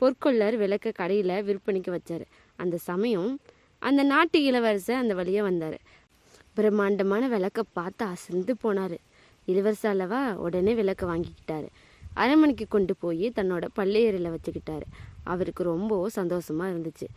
பொற்கொள்ளர் விளக்க கடையில் விற்பனைக்கு வச்சார். அந்த சமயம் அந்த நாட்டு இளவரசர் அந்த வழியாக வந்தார். பிரம்மாண்டமான விளக்க பார்த்து அசந்து போனார். இளவரசர் அல்லவா? உடனே விளக்க வாங்கிக்கிட்டாரு. அரண்மனைக்கு கொண்டு போய் தன்னோட பள்ளையறையில் வச்சுக்கிட்டாரு. அவருக்கு ரொம்ப சந்தோஷமா இருந்துச்சு.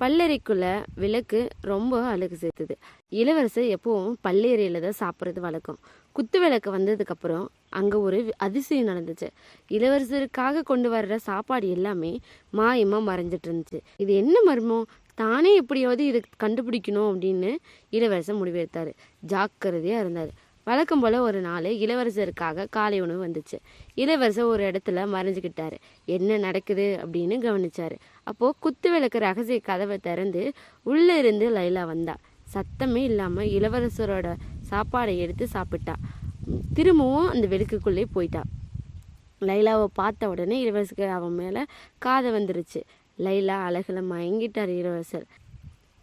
பல்லறைக்குள்ள விளக்கு ரொம்ப அழகு சேர்த்துது. இளவரசர் எப்பவும் பல்லையறையில் தான் சாப்பிட்றது வழக்கம். குத்து விளக்கு வந்ததுக்கப்புறம் அங்கே ஒரு அதிசயம் நடந்துச்சு. இளவரசருக்காக கொண்டு வர்ற சாப்பாடு எல்லாமே மாயமாக மறைஞ்சிட்டு இருந்துச்சு. இது என்ன மர்மம்? தானே எப்படியாவது இதை கண்டுபிடிக்கணும் அப்படின்னு இளவரசர் முடிவெடுத்தார். ஜாக்கிரதையாக இருந்தார். வழக்கம் போல் ஒரு நாள் இளவரசருக்காக காலை உணவு வந்துச்சு. இளவரசர் ஒரு இடத்துல மறைஞ்சுக்கிட்டாரு. என்ன நடக்குது? அப்படின்னு கவனிச்சார். அப்போது குத்து விளக்கு ரகசிய கதவை திறந்து உள்ளே இருந்து லைலா வந்தா. சத்தமே இல்லாமல் இளவரசரோட சாப்பாடை எடுத்து சாப்பிட்டா. திரும்பவும் அந்த விளக்குக்குள்ளே போயிட்டா. லைலாவை பார்த்த உடனே இளவரசருக்கு அவன் மேலே காதை வந்துருச்சு. லைலா அழகில் மயங்கிட்டார் இளவரசர்.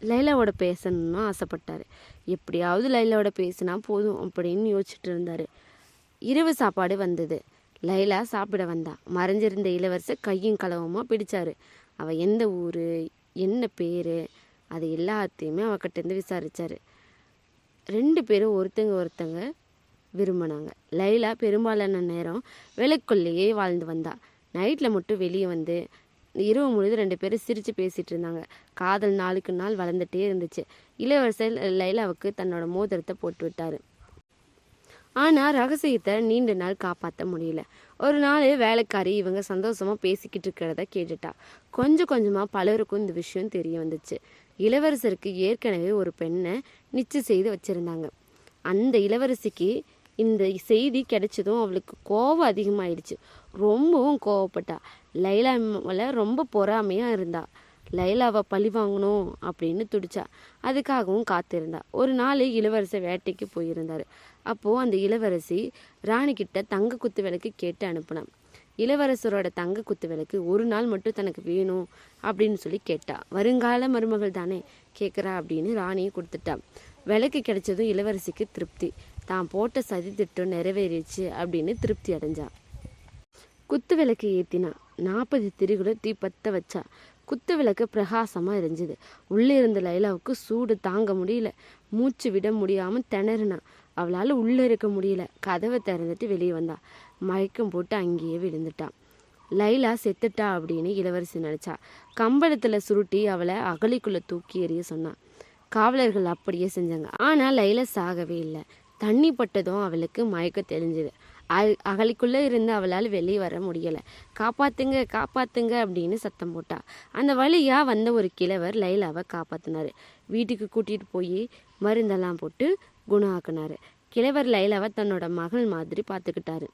லைலாவோட பேசணும்னு ஆசைப்பட்டார். எப்படியாவது லைலாவோட பேசினா போதும் அப்படின்னு யோசிச்சுட்டு இருந்தார். இரவு சாப்பாடு வந்தது. லைலா சாப்பிட வந்தா. மறைஞ்சிருந்த இளவரசர் கையும் களவுமா பிடிச்சாரு. அவள் எந்த ஊர் என்ன பேர் அது எல்லாத்தையுமே அவகிட்டேருந்து விசாரித்தார் ரெண்டு பேரும் ஒருத்தங்க ஒருத்தங்க விரும்பினாங்க. லைலா பெரும்பாலான நேரம் விளக்குள்ளேயே வாழ்ந்து வந்தா. நைட்டில் மட்டும் வெளியே வந்து இரவு முழுது ரெண்டு பேரும் சிரித்து பேசிகிட்டு இருந்தாங்க. காதல் நாளுக்கு நாள் வளர்ந்துட்டே இருந்துச்சு. இளவரசர் லைலாவுக்கு தன்னோட மோதிரத்தை போட்டு விட்டாரு. ஆனால் ரகசியத்தை நீண்ட நாள் காப்பாற்ற முடியல. ஒரு நாள் வேலைக்காரி இவங்க சந்தோஷமாக பேசிக்கிட்டு இருக்கிறத கேட்டுட்டா. கொஞ்சம் கொஞ்சமாக பலருக்கும் இந்த விஷயம் தெரிய வந்துச்சு. இளவரசருக்கு ஏற்கனவே ஒரு பெண்ணை நிச்சயம் செய்து வச்சுருந்தாங்க. அந்த இளவரசிக்கு இந்த செய்தி கிடைச்சதும் அவளுக்கு கோபம் அதிகமாயிடுச்சு. ரொம்பவும் கோவப்பட்டா. லைலாவில் ரொம்ப பொறாமையாக இருந்தாள் லைலாவை பழி வாங்கணும் அப்படின்னு துடிச்சா. அதுக்காகவும் காத்திருந்தா. ஒரு நாள் இளவரசர் வேட்டைக்கு போயிருந்தாரு. அப்போது அந்த இளவரசி ராணிக்கிட்ட தங்க குத்து விளக்கு கேட்டு அனுப்புனான். இளவரசரோட தங்க குத்து விளக்கு ஒரு நாள் மட்டும் தனக்கு வேணும் அப்படின்னு சொல்லி கேட்டா. வருங்கால மருமகள் தானே கேட்குறா அப்படின்னு ராணியை கொடுத்துட்டா. விளக்கு கிடைச்சதும் இளவரசிக்கு திருப்தி. தான் போட்ட சதி திட்டம் நிறைவேறிச்சு அப்படின்னு திருப்தி அடைஞ்சா. குத்து விளக்கு ஏத்தினா. நாற்பது திரிகளை தீ பற்ற வச்சா. குத்து விளக்கு பிரகாசமா எரிஞ்சுது. உள்ளே இருந்த லைலாவுக்கு சூடு தாங்க முடியல. மூச்சு விட முடியாம திணறினா. அவளால உள்ள இருக்க முடியல. கதவை திறந்துட்டு வெளியே வந்தா. மயக்கம் போட்டு அங்கேயே விழுந்துட்டான் லைலா செத்துட்டா அப்படின்னு இளவரசி நினைச்சா. கம்பளத்துல சுருட்டி அவளை அகலிக்குள்ள தூக்கி எறிய சொன்னான் காவலர்கள் அப்படியே செஞ்சாங்க. ஆனா லைலா சாகவே இல்லை. தண்ணி பட்டதும் அவளுக்கு மயக்கம் தெளிஞ்சுது. அகலிக்குள்ளே இருந்து அவளால் வெளியே வர முடியலை. காப்பாத்துங்க காப்பாத்துங்க அப்படின்னு சத்தம் போட்டா. அந்த வழியாக வந்த ஒரு கிழவர் லைலாவை காப்பாத்தினாரு. வீட்டுக்கு கூட்டிகிட்டு போய் மருந்தெல்லாம் போட்டு குணம் கிழவர் லைலாவை தன்னோட மகள் மாதிரி பார்த்துக்கிட்டாரு.